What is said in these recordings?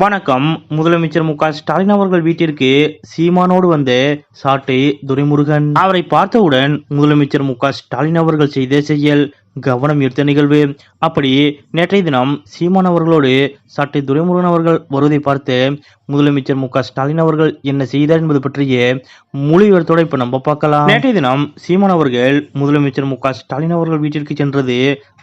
வணக்கம். முதலமைச்சர் மு க ஸ்டாலின் அவர்கள் வீட்டிற்கு சீமானோடு வந்த சாட்டை துரைமுருகன். அவரை பார்த்தவுடன் முதலமைச்சர் மு க ஸ்டாலின் அவர்கள் செய்த செயல் கவனம் ஈர்த்த நிகழ்வு. அப்படி நேற்றைய தினம் சீமான் அவர்களோடு சட்டை துரைமுருகன் அவர்கள் வருவதை பார்த்து முதலமைச்சர் மு ஸ்டாலின் அவர்கள் என்ன செய்தார் என்பது பற்றிய முழு விவரத்தோட இப்ப நம்ம பார்க்கலாம். நேற்றைய தினம் சீமான் அவர்கள் முதலமைச்சர் மு ஸ்டாலின் அவர்கள் வீட்டிற்கு சென்றது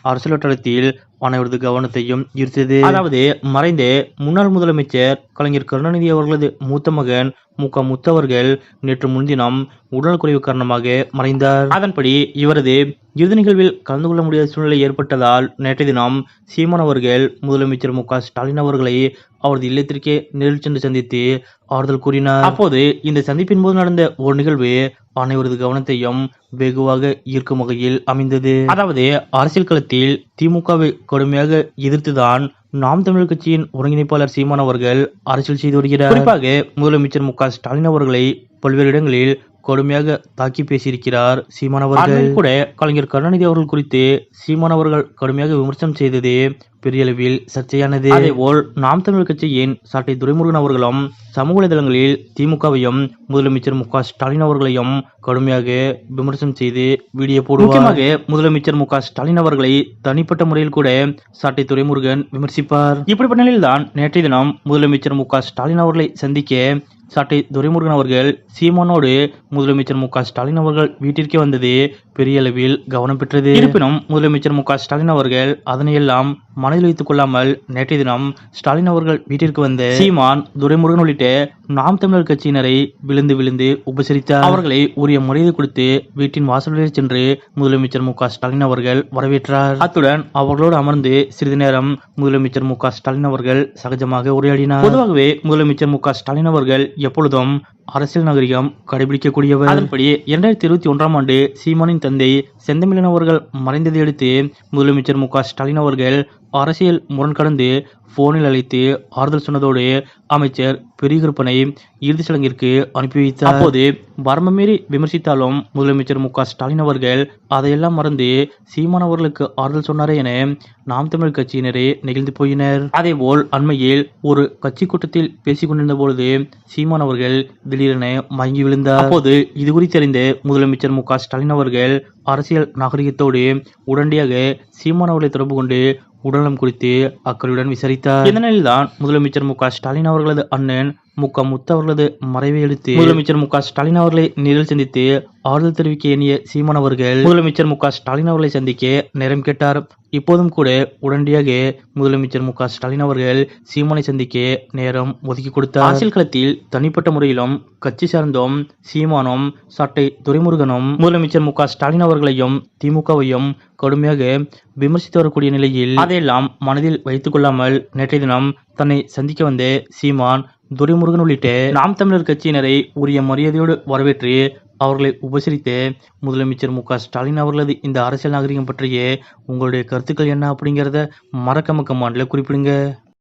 அரசியல் வட்டாரத்தில் அனைவரது கவனத்தையும் ஈர்த்தது. அதாவது மறைந்த முன்னாள் முதலமைச்சர் கலைஞர் கருணாநிதி அவர்களது மூத்த மகன் மு க முத்தவர்கள் நேற்று முன்தினம் உடல்குறைவு காரணமாக மறைந்தார். அதன்படி இவரது இறுதி நிகழ்வில் கலந்து கொள்ள முடியாத சூழ்நிலை ஏற்பட்டதால் நேற்றைய தினம் சீமான் அவர்கள் முதலமைச்சர் மு ஸ்டாலின் அவர்களை அவரது இல்லத்திற்கே நேரில் சென்று சந்தித்து ஆறுதல் கூறினார். அப்போது இந்த சந்திப்பின் போது நடந்த ஒரு நிகழ்வு அனைவரது கவனத்தையும் வெகுவாக ஈர்க்கும் வகையில் அமைந்தது. அதாவது அரசியல் களத்தில் திமுகவை கடுமையாக எதிர்த்துதான் நாம் தமிழர் கட்சியின் ஒருங்கிணைப்பாளர் சீமான் அவர்கள் அரசியல் செய்து வருகிறார். குறிப்பாக முதலமைச்சர் மு ஸ்டாலின் அவர்களை பல்வேறு இடங்களில் கடுமையாக தாக்கி பேசியிருக்கிறார். சீமான் அவர்கள் கூட கலைஞர் கருணாநிதி அவர்கள் குறித்து சீமான் அவர்கள் கடுமையாக விமர்சனம் செய்தது பெரிய அளவில் சர்ச்சையானது. அதேபோல் நாம் தமிழர் கட்சியின் சாட்டை துரைமுருகன் அவர்களும் சமூக வலைதளங்களில் திமுகவையும் முதலமைச்சர் மு க ஸ்டாலின் அவர்களையும் கடுமையாக விமர்சனம் செய்து வீடியோ போடுவார். முக்கியமாக முதலமைச்சர் மு க ஸ்டாலின் அவர்களை தனிப்பட்ட முறையில் கூட சாட்டை துரைமுருகன் விமர்சிப்பார். இப்படிப்பட்ட நிலையில்தான் நேற்றைய தினம் முதலமைச்சர் மு க ஸ்டாலின் அவர்களை சந்திக்க சாட்டை துரைமுருகன் அவர்கள் சீமானோடு முதலமைச்சர் மு ஸ்டாலின் அவர்கள் வீட்டிற்கே வந்தது பெரிய அளவில் கவனம் பெற்றது. இருப்பினும் முதலமைச்சர் மு ஸ்டாலின் அவர்கள் அதனையெல்லாம் மனதில் வைத்துக் கொள்ளாமல் நேற்றைய தினம் ஸ்டாலின் அவர்கள் வீட்டிற்கு வந்த சீமான் துரைமுருகன் உள்ளிட்ட நாம் தமிழர் கட்சியினரை விழுந்து விழுந்து உபசரித்தார். அவர்களை உரிய முறையை கொடுத்து வீட்டின் வாசலில் சென்று முதலமைச்சர் மு ஸ்டாலின் அவர்கள் வரவேற்றார். அத்துடன் அவர்களோடு அமர்ந்து சிறிது நேரம் முதலமைச்சர் மு ஸ்டாலின் அவர்கள் சகஜமாக உரையாடினார். பொதுவாகவே முதலமைச்சர் மு ஸ்டாலின் அவர்கள் எப்பொழுதும் அரசியல் நாகரிகம் கடைபிடிக்கக்கூடியவர். அதன்படி இரண்டாயிரத்தி இருபத்தி ஒன்றாம் ஆண்டு சீமானின் தந்தை செந்தமிழன் அவர்கள் மறைந்ததை அடுத்து முதலமைச்சர் மு க ஸ்டாலின் அவர்கள் அரசியல் முரண்கடந்து போனில் அழைத்து ஆறுதல் சொன்னதோடு அமைச்சர் பெரியகருப்பனை இறுதி சடங்கிற்கு அனுப்பி வைத்தார். அப்போது வரம்பு மீறி விமர்சித்தாலும் முதலமைச்சர் மு க ஸ்டாலின் அவர்கள் அதையெல்லாம் மறந்து சீமான் அவர்களுக்கு ஆறுதல் சொன்னாரே என நாம் தமிழ் கட்சியினரே நெகிழ்ந்து போயினர். அதேபோல் அண்மையில் ஒரு கட்சி கூட்டத்தில் பேசிக் கொண்டிருந்த பொழுது சீமான் அவர்கள் திடீரென மயங்கி விழுந்தார். அப்போது இது குறித்து அறிந்த முதலமைச்சர் மு க ஸ்டாலின் அவர்கள் அரசியல் நாகரிகத்தோடு உடனடியாக சீமான் அவர்களை தொடர்பு கொண்டு உடல்நலம் குறித்து அக்கறையுடன் விசாரித்தார். இதனில்தான் முதலமைச்சர் மு க ஸ்டாலின் அவர்களது அண்ணன் மு க முத்து அவர்களது மறைவை அடுத்து முதலமைச்சர் மு க ஸ்டாலின் அவர்களை நேரில் சந்தித்து ஆறுதல் தெரிவிக்க எண்ணிய சீமான் அவர்கள் முதலமைச்சர் மு க ஸ்டாலின் அவர்களை சந்திக்க நேரம் கேட்டார். இப்போதும் கூட உடனடியாக முதலமைச்சர் மு க ஸ்டாலின் அவர்கள் சீமானை சந்திக்க நேரம் ஒதுக்கி கொடுத்தார். அரசியல் களத்தில் தனிப்பட்ட முறையிலும் கட்சி சார்ந்தும் சீமானும் சாட்டை துரைமுருகனும் முதலமைச்சர் மு க ஸ்டாலின் அவர்களையும் திமுகவையும் கடுமையாக விமர்சித்து வரக்கூடிய நிலையில் அதையெல்லாம் மனதில் வைத்துக் கொள்ளாமல் நேற்றைய தினம் தன்னை சந்திக்க வந்த சீமான் துரைமுருகன் உள்ளிட்ட நாம் தமிழர் கட்சியினரை உரிய மரியாதையோடு வரவேற்று அவர்களை உபசரித்து முதலமைச்சர் மு ஸ்டாலின் அவர்களது இந்த அரசியல் நாகரிகம் பற்றிய உங்களுடைய கருத்துக்கள் என்ன அப்படிங்கிறத மறக்காம கமாண்டில் குறிப்பிடுங்க.